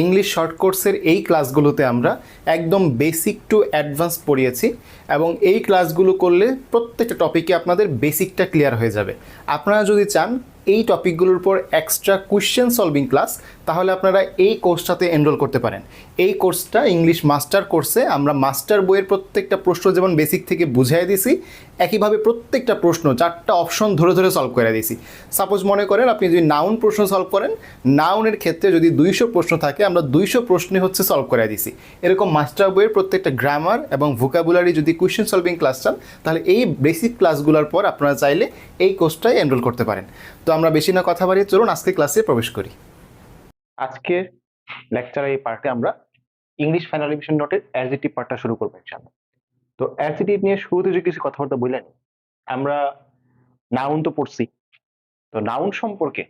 English short কোর্সের এই ক্লাসগুলোতে আমরা একদম বেসিক টু অ্যাডভান্স পড়িয়েছি এবং এই ক্লাসগুলো করলে প্রত্যেকটা টপিকে আপনাদের বেসিকটা ক্লিয়ার হয়ে যাবে। আপনারা যদি চান এই টপিকগুলোর উপর এক্সট্রা কোয়েশ্চেন সলভিং ক্লাস তাহলে আপনারা এই কোর্সটাতে এনরোল করতে পারেন। এই কোর্সটা ইংলিশ মাস্টার কোর্সে আমরা মাস্টার বইয়ের প্রত্যেকটা প্রশ্ন যেমন বেসিক থেকে বুঝিয়ে দিছি, একইভাবে প্রত্যেকটা প্রশ্ন চারটা অপশন ধরে ধরে সলভ করে দিছি। সাপোজ মনে করেন আপনি যদি নাউন প্রশ্ন সলভ করেন নাউনের ক্ষেত্রে যদি দুইশো প্রশ্ন থাকে, আমরা দুইশো প্রশ্নে হচ্ছে সলভ করে দিছি। এরকম মাস্টার বইয়ের প্রত্যেকটা গ্রামার এবং ভোকাবুলারি যদি কোয়েশ্চেন সলভিং ক্লাস চান, তাহলে এই বেসিক ক্লাসগুলোর পর আপনারা চাইলে এই কোর্সটাই এনরোল করতে পারেন। তো আমরা বেশি না কথা বাড়িয়ে চলুন আজকে ক্লাসে প্রবেশ করি। আজকের লেকচারের এই পার্টে আমরা ইংলিশ ফাইনাল রিভিশন নোটের অ্যাডজেক্টিভ পার্টটা শুরু করব ইনশাআল্লাহ। তো অ্যাডজেক্টিভ নিয়ে শুরুতে যে কিছু কথাবার্তা বললেন, আমরা নাউন তো পড়ছি। তো নাউন সম্পর্কে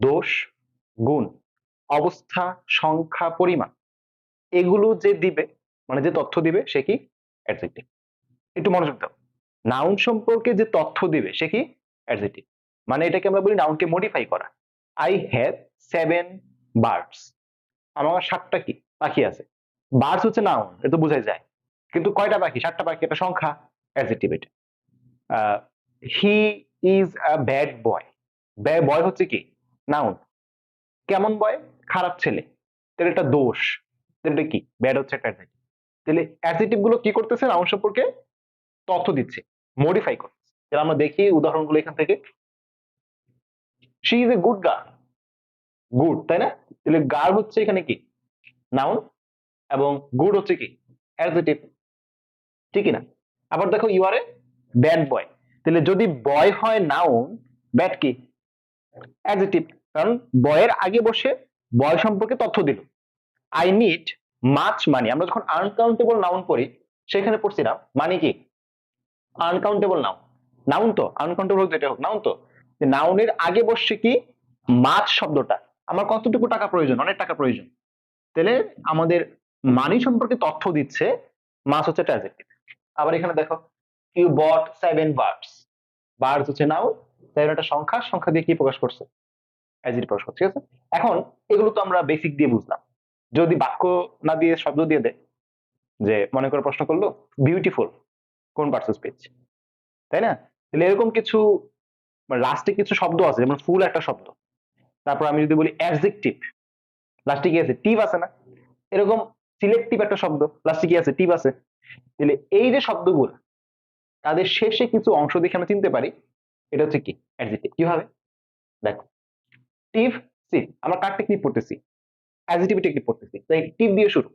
দোষ, গুণ, অবস্থা, সংখ্যা, পরিমাণ, এগুলো যে দিবে মানে যে তথ্য দিবে, সে কি? অ্যাডজেক্টিভ একটু মনোযোগ দাও। নাউন সম্পর্কে যে তথ্য দিবে, সে কি? অ্যাডজেক্টিভ মানে এটাকে আমরা বলি নাউনকে মডিফাই করা। আই হ্যাভ সেভেন বার্ডস আমার সাতটা কি? পাখি আছে। বার্ডস হচ্ছে নাউন এটা তো বোঝাই যায়। কিন্তু কয়টা পাখি? সাতটা পাখি, একটা সংখ্যা অ্যাডজেক্টিভ এটা he is a bad boy bad boy হচ্ছে কি? নাউন কেমন বয় খারাপ ছেলে। তাহলে এটা দোষ। তাহলে এটা কি? ব্যাড হচ্ছে একটা অ্যাডজেক্টিভ তাহলে অ্যাডজেক্টিভগুলো কি করতেছে? নাউন সম্পর্কে তথ্য দিচ্ছে। মডিফাই করতেছে। তাহলে আমরা দেখি উদাহরণগুলো এখান থেকে। She is a good girl good তাই না? তাহলে গার্ল হচ্ছে এখানে কি? নাউন এবং গুড হচ্ছে কি? অ্যাডজেক্টিভ ঠিক না? আবার দেখো you R a bad boy তাহলে যদি বয় হয় নাউন ব্যাড কি? অ্যাডজেক্টিভ কারণ বয়ের আগে বসে বয় সম্পর্কে তথ্য দিল। আই নিড মাছ মানি আমরা যখন আনকাউন্টেবল নাউন পড়ি, সেখানে পড়ছিলাম মানে কি? আনকাউন্টেবল নাউন নাউন তো? আনকাউন্টেবল হোক যেটা হোক। নাউন তো? নাউনের আগে বসছে কি? মাছ শব্দটা। আমার কতটুকু টাকা প্রয়োজন? অনেক টাকা প্রয়োজন। তাহলে আমাদের মানি সম্পর্কে তথ্য দিচ্ছে, মাছ হচ্ছে একটা আবার এখানে দেখো you bought seven birds birds হচ্ছে নাও সেভেন একটা সংখ্যা সংখ্যা দিয়ে কি প্রকাশ করছে? অ্যাজিট প্রকাশ করছে, ঠিক আছে? এখন এগুলো তো আমরা বেসিক দিয়ে বুঝলাম। যদি বাক্য না দিয়ে, শব্দ দিয়ে দেয় যে মনে করে প্রশ্ন করল বিউটিফুল কোন পার্টস স্পিচ তাই না? তাহলে এরকম কিছু লাস্টে কিছু শব্দ আছে, যেমন ফুল একটা শব্দ। তারপর আমি যদি বলি অ্যাডজেক্টিভ লাস্টে কি আছে? টিপ আছে না? এরকম সিলেক্টিভ একটা শব্দ লাস্টে কি আছে? টিপ আছে। তাহলে এই যে শব্দগুলো, তাদের শেষে কিছু অংশ দেখে আমরা চিনতে পারি, এটা হচ্ছে কি? অ্যাডজেক্টিভ কীভাবে? দেখো, টিপ সিভ আমরা কার টেকনিক পড়তেছি? অ্যাডজেক্টিভ টেকনিক পড়তেছি। তাই টিপ দিয়ে শুরু।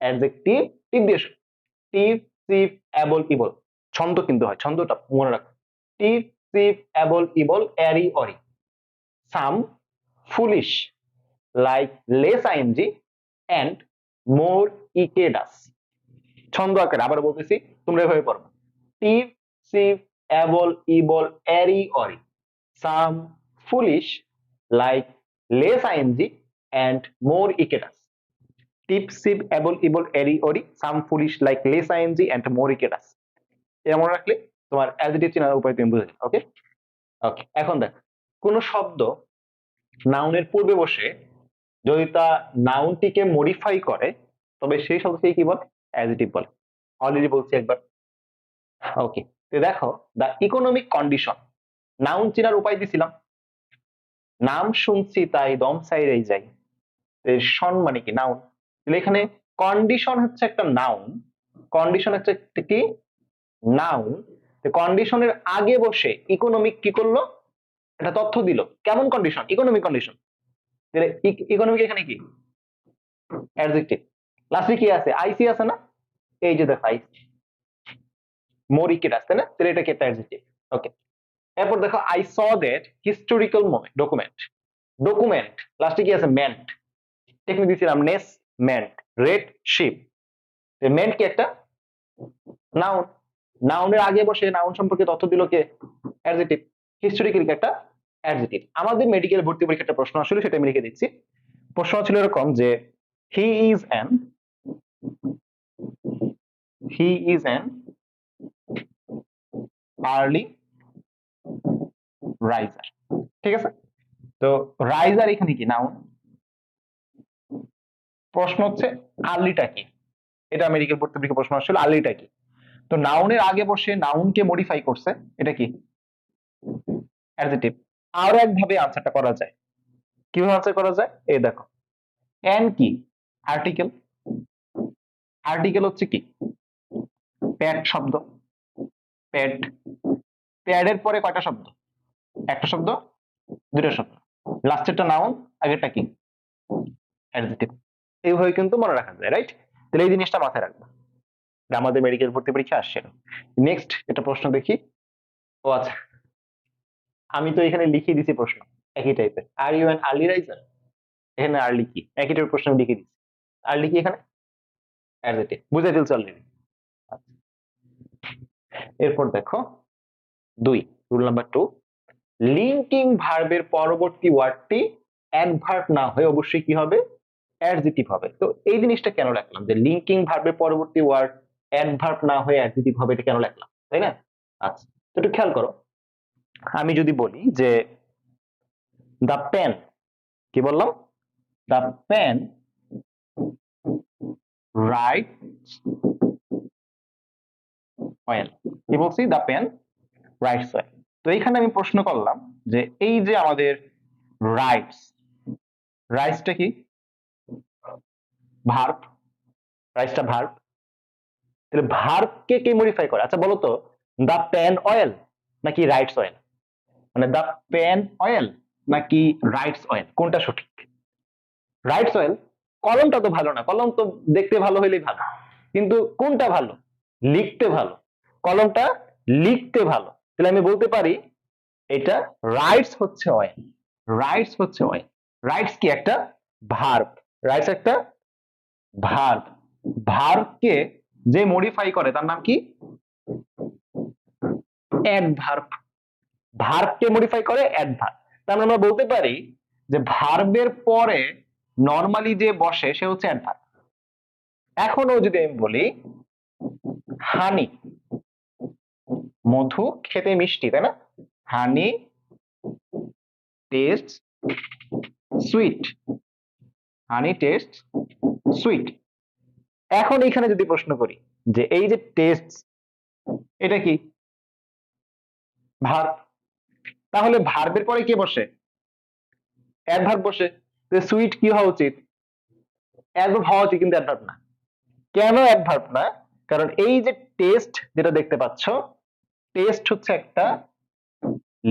অ্যাডজেক্টিভ টিপ দিয়ে শুরু। টিপ সিভ অ্যাবল, ইবল। ছন্দ কিন্তু হয়, ছন্দটা মনে রাখো। টিভ সিভ able ible ary ory some ful ish like less ING and more ইকেডাস ছন্দ আকারে আবার বলতেছি, তোমরা এভাবে পড়ো। টিভ সিভ able ible ary ory some ful ish like less ING and more ইকেডাস টিপ সিভ able ible ary ory some ful ish like less ING and more ইকেডাস এটা মনে রাখলে তোমার অ্যাডজেক্টিভ চেনার উপায় তুমি বুঝে ওকে ওকে এখন দেখ, কোন শব্দ নাউনের পূর্বে বসে যদি তা নাউনটিকে মডিফাই করে, তবে সেই শব্দকে কি বলে? অ্যাডজেক্টিভ বলে। অলরেডি বলছি একবার। ওকে তো দেখো দা ইকোনমিক কন্ডিশন নাউন চেনার উপায় দিছিলাম। নাম শুনছি তাই দম সাইরেই যাই। সন মানে কি? নাউন তাহলে এখানে কন্ডিশন হচ্ছে একটা নাউন কন্ডিশন হচ্ছে কি? নাউন কন্ডিশনের আগে বসে ইকোনমিক কি করল? একটা তথ্য দিল। কেমন কন্ডিশন ইকোনমিক কন্ডিশন ইকোনমিক এখানে কি? অ্যাডজেক্টিভ লাস্টে কি আছে? আইসি আছে না? এই যে দেখো আইসি মরিকেট আসছে না? তাহলে এটা কি একটা ওকে এরপর দেখো I saw that historical moment document document লাস্টে কি আছে? মেন্ট টেকনিক দিয়েছিলাম ness ment red ship ment কি একটা? নাউন নাউনের আগে বসে নাউন সম্পর্কে তথ্য দিল কে? অ্যাডজেক্টিভ হিস্টোরিক্যাল একটা অ্যাডজেক্টিভ আমাদের মেডিকেল ভর্তি পরীক্ষা একটা প্রশ্ন আসলে, সেটা আমি লিখে দিচ্ছি। প্রশ্ন ছিল এরকম যে he is an he is an early riser ঠিক আছে? তো রাইজার এখানে কি? নাউন প্রশ্ন হচ্ছে আর্লিটা কি? এটা মেডিকেল বোর্ড থেকে প্রশ্ন আসছিল আর্লিটা কি? তো নাউনের আগে বসে নাউনকে মডিফাই করছে, এটা কি? অ্যাডজেটিভ আরও একভাবে আনসারটা করা যায়। কীভাবে আনসার করা যায়? এই দেখো। এন কি? আর্টিকেল আর্টিকেল হচ্ছে কি? প্যাড শব্দ। প্যাড প্যাডের পরে কয়টা শব্দ? একটা শব্দ, দুটো শব্দ। লাস্টেরটা নাউন আগেরটা কি? অ্যাডজেটিভ এইভাবে কিন্তু মনে রাখা যায় রাইট তাহলে এই জিনিসটা মাথায় রাখব। আমাদের মেডিকেল ভর্তি পরীক্ষা আসছিল নেক্সট একটা প্রশ্ন দেখি। ও আচ্ছা। আমি তো এখানে লিখে দিছি প্রশ্ন, একই টাইপের are you an early riser এখানে আর্লি কি? একই টাইপের প্রশ্ন আমি লিখে দিচ্ছি আর্লি কি এখানে? বুঝে ফেলছি অলরেডি এরপর দেখো। দুই রুল নাম্বার টু লিঙ্কিং ভার্বের পরবর্তী ওয়ার্ডটি অ্যাডভার্ব না হয়ে অবশ্যই কি হবে? অ্যাডজেটিভ হবে। তো এই জিনিসটা কেন রাখলাম? যে লিঙ্কিং ভার্বের পরবর্তী ওয়ার্ড অ্যাডভার্ব না হয়ে অ্যাডজেটিভ হবে, এটা কেন রাখলাম তাই না? আচ্ছা তো একটু খেয়াল করো। আমি যদি বলি যে দ্য পেন কি বললাম? দ্য পেন রাইট ওয়েল কি বলছি? দ্য পেন রাইটস ওয়েল তো এইখানে আমি প্রশ্ন করলাম যে এই যে আমাদের রাইটস রাইটসটা কি? ভার্ব রাইটসটা ভার্ব তাহলে ভার্বকে কে মডিফাই করে? আচ্ছা বলো তো দ্য পেন অয়েল নাকি রাইটস অয়েল মানে দ্য পেন অয়েল নাকি রাইটস অয়েল কোনটা সঠিক? রাইটস অয়েল কলমটা তো ভালো না, কলম তো দেখতে ভালো হইলেই ভালো। কিন্তু কোনটা ভালো? লিখতে ভালো। কলমটা লিখতে ভালো। তাহলে আমি বলতে পারি, এটা রাইটস হচ্ছে অয়েল রাইটস হচ্ছে অয়েল রাইটস কি? একটা ভার্ব। রাইটস একটা ভার্ব। ভার্বকে যে মডিফাই করে, তার নাম কি? অ্যাডভার্ব ভার্বকে মডিফাই করে অ্যাডভার্ব তার আমরা বলতে পারি যে ভার্বের পরে নর্মালি যে বসে, সে হচ্ছে অ্যাডভার্ব এখনও যদি আমি বলি হানি মধু খেতে মিষ্টি, তাই না? Honey taste sweet honey taste sweet এখন এইখানে যদি প্রশ্ন করি, যে এই যে টেস্ট এটা কি? ভার্ব তাহলে ভার্বের পরে কে বসে? অ্যাডভার্ব বসে। তো সুইট কি হওয়া উচিত? অ্যাডভার্ব হওয়া উচিত কিন্তু অ্যাডভার্ব না। কেন অ্যাডভার্ব না? কারণ এই যে টেস্ট যেটা দেখতে পাচ্ছ টেস্ট হচ্ছে একটা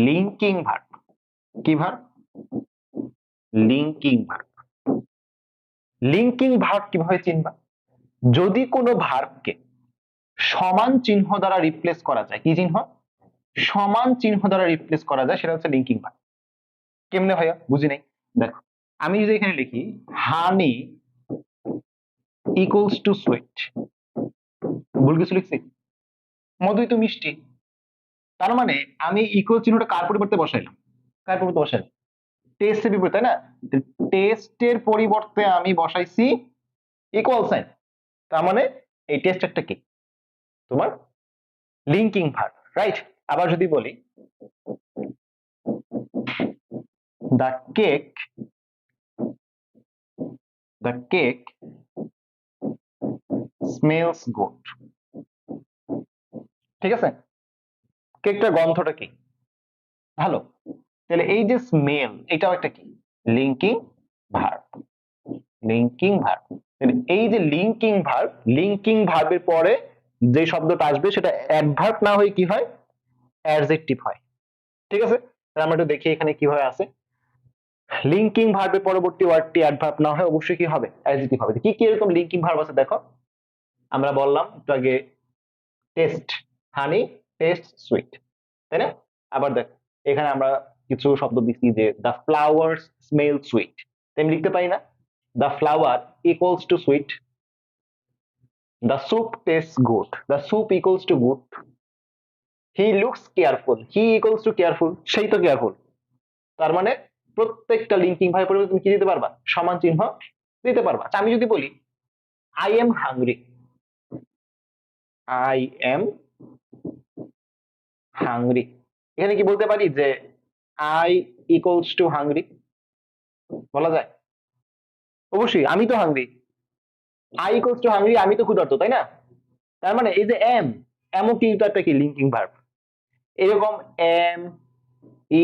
লিঙ্কিং ভার্ব কি verb linking verb linking verb কীভাবে চিনবা? যদি কোনো ভার্বকে সমান চিহ্ন দ্বারা রিপ্লেস করা যায়, কি চিহ্ন? সমান চিহ্ন দ্বারা রিপ্লেস করা যায়, সেটা হচ্ছে লিঙ্কিং ভার্ব কেমনে ভাইয়া? বুঝি নাই? দেখো, আমি যদি এখানে লিখি হানি ইকুয়ালস টু সুইট ভুল কিছু লিখছি? মধুই তো মিষ্টি। তার মানে আমি ইকুয়াল চিহ্নটা কার পরিবর্তে বসাইলাম? কার পরিবর্তে বসাইলাম? টেস্টের বিপরীতে, তাই না? টেস্টের পরিবর্তে আমি বসাইছি ইকুয়াল সাইন তার মানে এই টেস্টারটা কি? তোমার লিঙ্কিং ভার্ব রাইট আবার যদি বলি the cake the cake smells good ঠিক আছে? কেকটার গন্ধটা কি? ভালো। তাহলে এই যে স্মেল এটাও একটা কি? লিঙ্কিং ভার্ব লিঙ্কিং ভার্ব এই যে লিঙ্কিং ভার্ব লিঙ্কিং ভার্বের পরে যে শব্দটা আসবে সেটা অ্যাডভার্ব না হয়ে কি হয়? অ্যাডজেক্টিভ হয়। ঠিক আছে? তাহলে আমরা একটু দেখি এখানে কীভাবে আছে। লিঙ্কিং ভার্বের পরবর্তী ওয়ার্ডটি অ্যাডভার্ব না হয় অবশ্যই কি হবে? অ্যাডজেক্টিভ হবে। কি কি এরকম লিঙ্কিং ভার্ব আছে দেখো। আমরা বললাম একটু আগে টেস্ট হানি টেস্ট সুইট তাই না? আবার দেখ, এখানে আমরা কিছু শব্দ দিচ্ছি যে দ্য ফ্লাওয়ার্স স্মেল সুইট তাই আমি লিখতে পারি না? The flower equals to sweet the soup taste good the soup equals to good he looks careful he equals to careful সেই তো কেয়ারফুল তার মানে প্রত্যেকটা লিঙ্কিং ভাই পরিবর্তে তুমি কি দিতে পারবা? সমান চিহ্ন দিতে পারবা। আমি যদি বলি I am hungry I am hungry এখানে কি বলতে পারি যে আই ইকুয়ালস টু হাংরি বলা যায়? অবশ্যই, আমি তো hungry I equals to hungry আমি তো ক্ষুধার্ত, তাই না? তার মানে এই যে এম এম এমও কিন্তু একটা কি? লিঙ্কিং ভার্ব এরকম am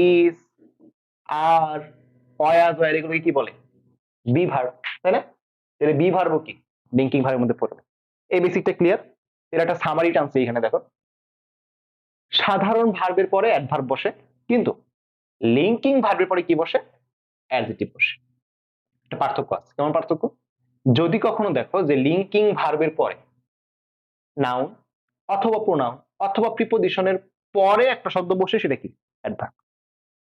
is are was were এগুলোকে কি বলে? বি ভার্ব তাই না? তাহলে বি ভার্ব কি? লিঙ্কিং ভার্বের মধ্যে পড়বে। এই বেসিকটা ক্লিয়ার এর একটা সামারি টানছে এখানে, দেখো। সাধারণ ভার্বের পরে অ্যাডভার্ব বসে, কিন্তু লিঙ্কিং ভার্বের পরে কি বসে? অ্যাডজেক্টিভ বসে। একটা পার্থক্য আছে। কেমন পার্থক্য? যদি কখনো দেখো যে লিঙ্কিং ভার্বের পরে নাউন অথবা প্রোনাউন অথবা প্রিপোজিশনের পরে একটা শব্দ বসে, সেটা কি? অ্যাডভার্ব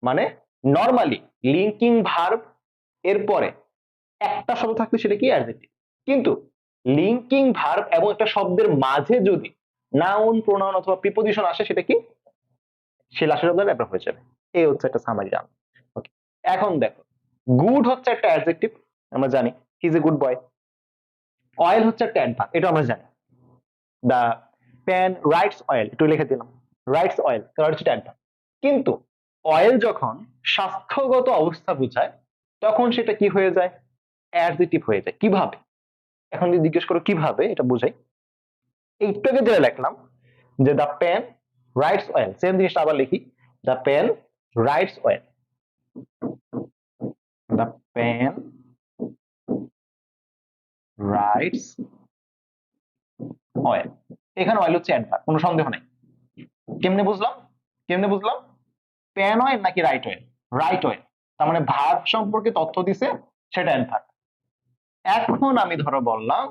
মানে নর্মালি লিঙ্কিং ভার্ব এর পরে একটা শব্দ থাকলে সেটা কি? অ্যাডজেক্টিভ কিন্তু লিঙ্কিং ভার্ব এবং একটা শব্দের মাঝে যদি নাউন প্রোনাউন অথবা প্রিপোজিশন আসে, সেটা কি? সে লাশের শব্দ অ্যাডভার্ব হয়ে যাবে। এই হচ্ছে একটা সামারি রান এখন দেখো গুড হচ্ছে একটা অ্যাডজেক্টিভ আমরা জানি। Is a good boy well হচ্ছে একটা অ্যাডভার্ব এটা আমরা জানি। দা প্যান রাইটস অয়েল একটু লিখে দিলাম। রাইটস অয়েল কারণ হচ্ছে অ্যাডভার্ব কিন্তু অয়েল যখন স্বাস্থ্যগত অবস্থা বোঝায়, তখন সেটা কি হয়ে যায়? অ্যাডজেক্টিভ হয়ে যায়। কীভাবে? এখন যদি জিজ্ঞেস করো, কীভাবে? এটা বুঝাই। এইটাকে যেটা লিখলাম, যে the pen writes well same জিনিসটা আবার লিখি। The pen writes well the pen writes well এখানে অয়েল হচ্ছে অ্যাডভার্ব কোনো সন্দেহ নাই। কেমনে বুঝলাম? কেমনে বুঝলাম? পেন অয়েল নাকি রাইট অয়েল রাইট অয়েল তার মানে ভার্ব সম্পর্কে তথ্য দিছে, সেটা অ্যাডভার্ব এখন আমি ধরো বললাম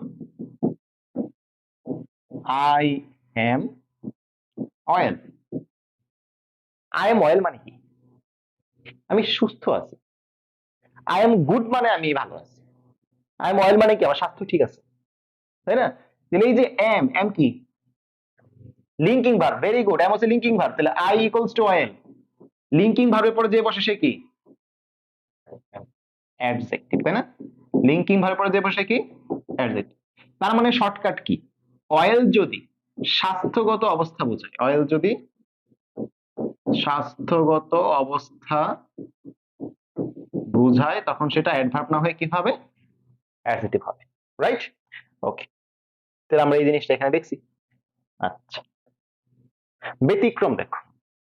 I am well I am well মানে কি? আমি সুস্থ আছি। আই এম গুড মানে আমি ভালো আছি। আই এম অয়েল মানে কি? আমার স্বাস্থ্য ঠিক আছে। তাই না? তাহলে এই যে এম এম কি? Linking verb very good am হচ্ছে লিঙ্কিং ভার্ব তাহলে I equals to well linking ভার্বের পরে যে বসে সে কি? অ্যাডজেক্টিভ তাই না? লিঙ্কিং ভার্বের পরে যে বসে কি? অ্যাডজেক্টিভ তার মানে শর্টকাট কি? অয়েল যদি স্বাস্থ্যগত অবস্থা বোঝায়। অয়েল যদি স্বাস্থ্যগত অবস্থা বোঝায়, তখন সেটা অ্যাডভার্ব না হয়ে কি হবে? অ্যাডজেক্টিভ হবে রাইট ওকে তাহলে আমরা এই জিনিসটা এখানে দেখছি। আচ্ছা। ব্যতিক্রম দেখো।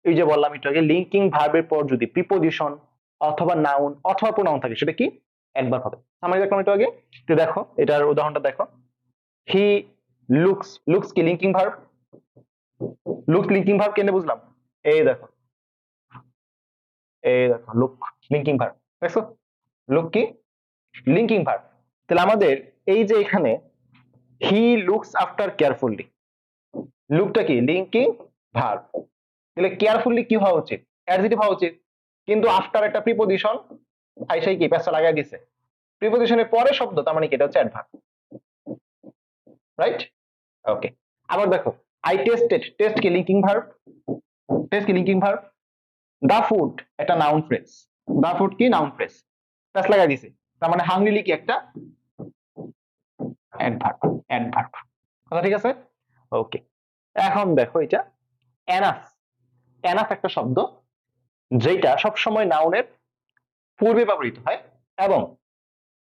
এই যে বললাম একটু আগে লিঙ্কিং ভার্বের পর যদি প্রিপোজিশন অথবা নাউন অথবা প্রোনাউন থাকে, সেটা কি? একবার হবে। আমরা দেখলাম একটু আগে। তো দেখো, এটার উদাহরণটা দেখো। হি লুকস লুকস কি linking verb look linking verb কেন বুঝলাম? এই দেখো। এই দেখো লুক লিঙ্কিং ভার্ব দেখছ লুক কি? লিঙ্কিং ভার্ব তাহলে আমাদের এই যে এখানে হি লুকস আফটার কেয়ারফুললি লুকটা কি? লিঙ্কিং ভার্ব তাহলে কেয়ারফুললি কি হওয়া উচিত? অ্যাডজেক্টিভ হওয়া উচিত। কিন্তু আফটার একটা প্রিপোজিশন আইসাই কি? পেঁচা লাগা গেছে প্রিপোজিশনের পরে শব্দ, তার মানে কি? এটা হচ্ছে অ্যাডভার্ব রাইট ওকে আবার দেখো আই টেস্টেড টেস্ট কি? লিঙ্কিং ভার্ব টেস্ট কি? লিঙ্কিং ভার্ব দা ফুড একটা নাউন ফ্রেজ দা ফুড কি? নাউন ফ্রেজ প্যাস লাগা দিছে। তার মানে হাংরিলি কি একটা অ্যাডভার্ব অ্যাডভার্ব কথা ঠিক আছে? ওকে এখন দেখো এটা এনাফ এনাফ একটা শব্দ যেটা সব সময় নাউনের পূর্বে ব্যবহৃত হয় এবং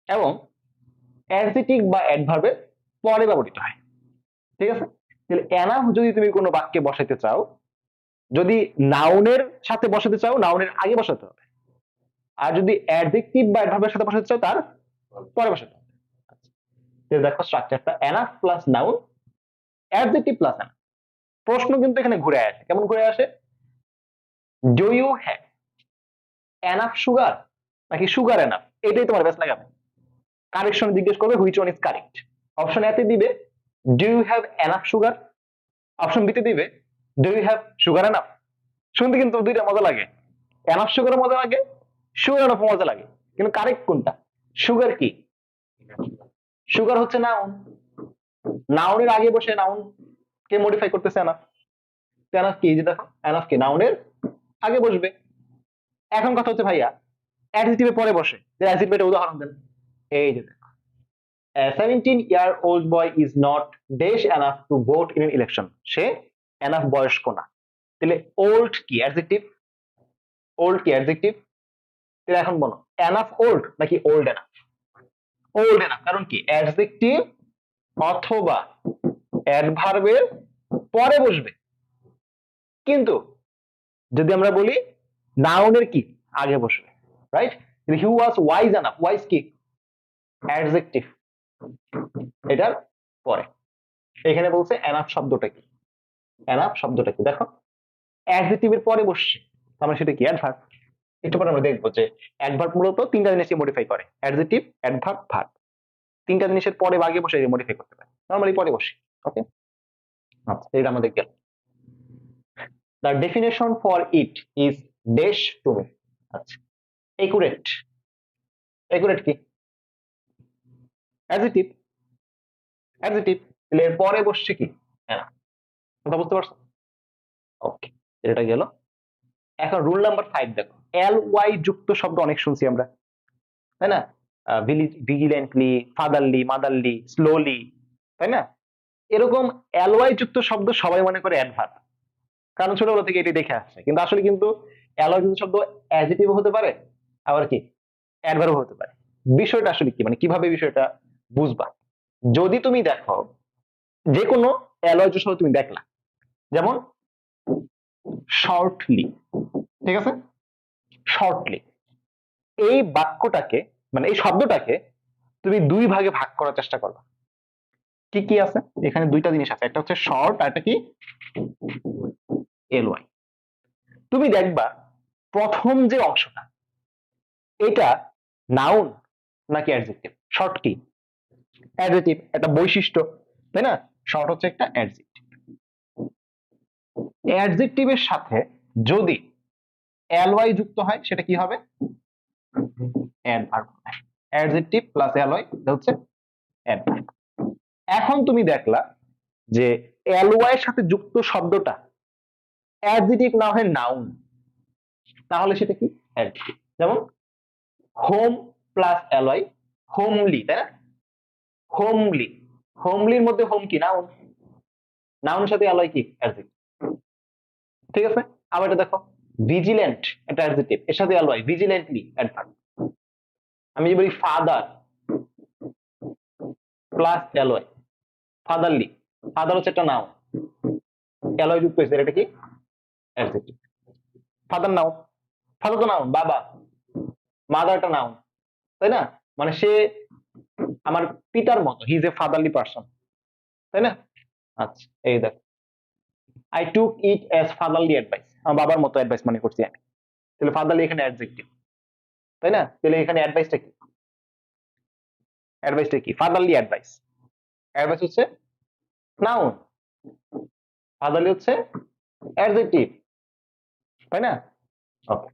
এবং অ্যাডজেটিভ বা অ্যাডভার্বের পরে ব্যবহৃত হয়। ঠিক আছে? তাহলে এনাফ যদি তুমি কোনো বাক্যে বসাতে চাও, যদি নাউনের সাথে বসাতে চাও, নাউনের আগে বসাতে হবে। আর যদি অ্যাডজেক্টিভ বা অ্যাডভার্বের সাথে বসাতে চাও, তার পরে বসাতে হবে। আচ্ছা। দেখো স্ট্রাকচারটা enough plus noun adjective plus enough প্রশ্ন কিন্তু এখানে ঘুরে আসে। কেমন ঘুরে আসে? Do you have enough sugar নাকি সুগার এনাফ এটাই তোমার বেশ লাগাবে। কারেকশন জিজ্ঞেস করবে which one is correct option এতে দিবে do you have enough sugar option বিতে দিবে do you have sugar enough শুনতে কিন্তু দুইটা মজা লাগে। এনাফ সুগার মজা লাগে সুগার এনাফ মজা লাগে। কিন্তু কারেক্ট কোনটা? সুগার কি? সুগার হচ্ছে নাউন নাউনের আগে বসে নাউন কে মডিফাই করতেছে এনাফ এনাফ কি? যে দেখো এনাফ কি নাউনের আগে বসবে। এখন কথা হচ্ছে ভাইয়া অ্যাডজেক্টিভের পরে বসে। যে অ্যাডজেক্টিভের উদাহরণ দেন। এই যে দেখো, A 17 year old boy is not dash enough to vote in an say enough বয়স্ক না। তাহলে ওল্ড কি? অ্যাডজেক্টিভ ওল্ড কি? অ্যাডজেক্টিভ তাহলে এখন বলো, enough ওল্ড নাকি ওল্ড enough? ওল্ড enough, কারণ কি? অ্যাডজেক্টিভ অথবা অ্যাডভার্বের পরে বসবে। কিন্তু যদি আমরা বলি নাউনের কি? আগে বসবে right he was wise enough wise কি? অ্যাডজেক্টিভ এটার পরে। এখানে বলছে এনাফ শব্দটা কি? এনাফ শব্দটা কি? দেখো অ্যাডজেক্টিভের পরে বসছে, তার মানে সেটা কি? অ্যাডভার্ব একটু পরে আমরা দেখব যে অ্যাডভার্ব মূলত তিনটা জিনিসকে মডিফাই করে। অ্যাডজেক্টিভ অ্যাডভার্ব ভার্ব তিনটা জিনিসের পরে বা আগে বসে মডিফাই করতে পারে। নর্মালি পরে বসে ওকে আচ্ছা এটা আমাদের গেল। The definition for it is dash to me আচ্ছা একুরেট একুরেট কি? অ্যাডজেক্টিভ তাহলে এর পরে বসছে কি? হ্যাঁ কথা বুঝতে পারছ? ওকে এটা গেল। এখন রুল নাম্বার ফাইভ দেখো এল ওয়াই যুক্ত শব্দ অনেক শুনছি আমরা, তাই না? ভিজিলেন্টলি ফাদারলি মাদারলি স্লোলি তাই না? এরকম এল ওয়াই যুক্ত শব্দ সবাই মনে করে অ্যাডভার্ব কারণ ছোটবেলা থেকে এটি দেখে আসছে, কিন্তু আসলে কিন্তু এল ওয়াই যুক্ত শব্দ অ্যাজিটিভ হতে পারে, আবার কি? অ্যাডভার্ব হতে পারে। বিষয়টা আসলে কি? মানে কীভাবে বিষয়টা বুঝবা? যদি তুমি দেখো যে কোনো অ্যালয় শব্দ তুমি দেখলা, যেমন শর্টলি ঠিক আছে? শর্টলি এই বাক্যটাকে মানে এই শব্দটাকে তুমি দুই ভাগে ভাগ করার চেষ্টা করবা। কি কি আছে? এখানে দুইটা জিনিস আছে, একটা হচ্ছে শর্ট আর একটা কি? এল ওয়াই তুমি দেখবা প্রথম যে অংশটা, এটা নাউন নাকি অ্যাডজেক্টিভ শর্ট কি? অ্যাডজেক্টিভ একটা বৈশিষ্ট্য, তাই না? শর্ট হচ্ছে একটা অ্যাডজেক্টিভ অ্যাডজেক্টিভের সাথে যদি অ্যালওয়াই যুক্ত হয়, সেটা কি হবে? অ্যাডজেক্টিভ প্লাস অ্যালওয়াই এটা হচ্ছে অ্যাডভার্ব এখন তুমি দেখলা যে অ্যালওয়াই এর সাথে যুক্ত শব্দটা অ্যাডজেক্টিভ না হয় নাউন তাহলে সেটা কি? অ্যাডজেক্টিভ যেমন হোম প্লাস অ্যালওয়াই হোমলি তাই না? হোমলি হোমলির মধ্যে হোম কি? নাউন নাউনের সাথে অ্যালয় কি? অ্যাডজেক্টিভ ঠিক আছে? আবার এটা দেখো ভিজিল্যান্ট এটা অ্যাডজেক্টিভ এর সাথে অ্যালয় ভিজিল্যান্টলি অ্যাডভার্ব আমি যদি বলি father plus ly fatherly father হচ্ছে একটা নাউন অ্যালয় যুক্ত হয়েছে, এটা কি? অ্যাডজেক্টিভ ফাদার নাউন ফাদার তো নাউন বাবা মাদারটা নাউন তাই না? মানে সে আমার পিতার মতো he is a fatherly person তাই না? আচ্ছা এই দেখ। I took it as fatherly advice আমার বাবার মতো অ্যাডভাইস মনে করছি আমি। তাহলে ফাদারলি এখানে অ্যাডজেক্টিভ তাই না? তাহলে এখানে অ্যাডভাইসটা কি? অ্যাডভাইসটা কি? ফাদারলি অ্যাডভাইস অ্যাডভাইস হচ্ছে নাউন ফাদারলি হচ্ছে অ্যাডজেক্টিভ তাই না? Okay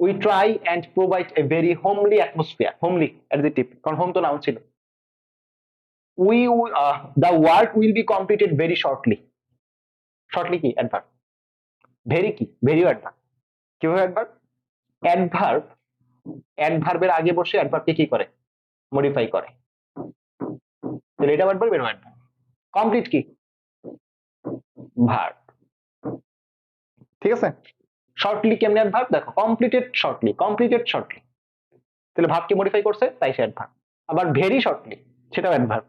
we try and provide a very homely atmosphere homely adjective কারণ হোম তো নাউন ছিল। We the work will be completed very shortly shortly কি অ্যাডভার্ব ভেরি কি ভেরি অ্যাডভার্ব কীভাবে অ্যাডভার্ব অ্যাডভার্ব অ্যাডভার্বের আগে বসে অ্যাডভার্বকে কি করে? মডিফাই করে। তাহলে এটা অ্যাডভার্ব এটা অ্যাডভার্ব কমপ্লিট কি ভার্ব ঠিক আছে? শর্টলি কেমনি অ্যাডভার্ব দেখো কমপ্লিটেড শর্টলি কমপ্লিটেড শর্টলি তাহলে ভাবকে মডিফাই করছে, তাই সে অ্যাডভার্ব আবার ভেরি শর্টলি সেটাও অ্যাডভার্ব